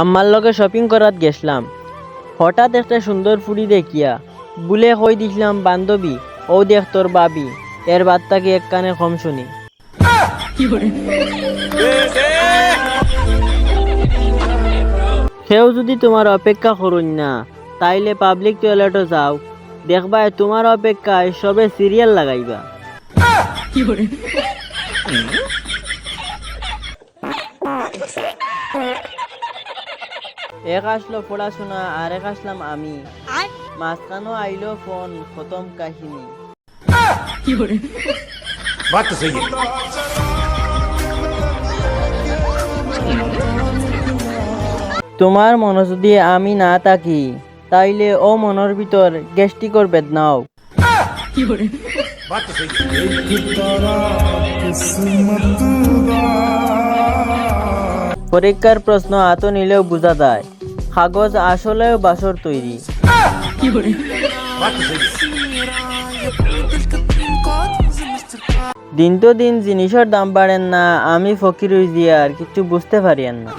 আম্মার লগে শপিং করাত গেছিলাম। হঠাৎ একটা সুন্দর ফুড়ি দেখিয়া, বুলে কই দিছিলাম বান্ধবী ও দেখ তোর বাবি এর বাদ তাকে এক কানে কম শুনি। সেও যদি তোমার অপেক্ষা করুন না, তাইলে পাবলিক টয়লেটও যাও দেখবা তোমার অপেক্ষায় সবে সিরিয়াল লাগাইবা। এক আসলো পড়াশোনা আর এক আসলাম আমি মাঝখানো আইলো ফোন খতম কাহিনী बात तो सही है তোমার মন যদি আমি না থাকি তাইলে ও মনের ভিতর গ্যাস্ট্রিকর বেদনাও बात तो सही है পরীক্ষার প্রশ্ন হাতে নিলেও বোঝা যায় কাগজ আসলেও বাসর তৈরি। দিন তো দিন জিনিসের দাম বাড়েন না, আমি ফকির জিয়া, আর কিছু বুঝতে পারি না।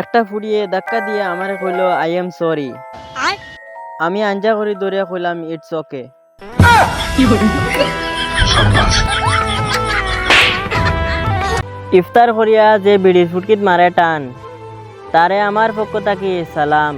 একটা ফুড়িয়ে ধাক্কা দিয়ে আমার কইল আই এম সরি আমি আঞ্জা করে দৌড়ে কইলাম ইটস ওকে ইফতার করিয়া যে বিড়ির ফুটকিত মারে টান তারে আমার পক্ষ থাকি সালাম।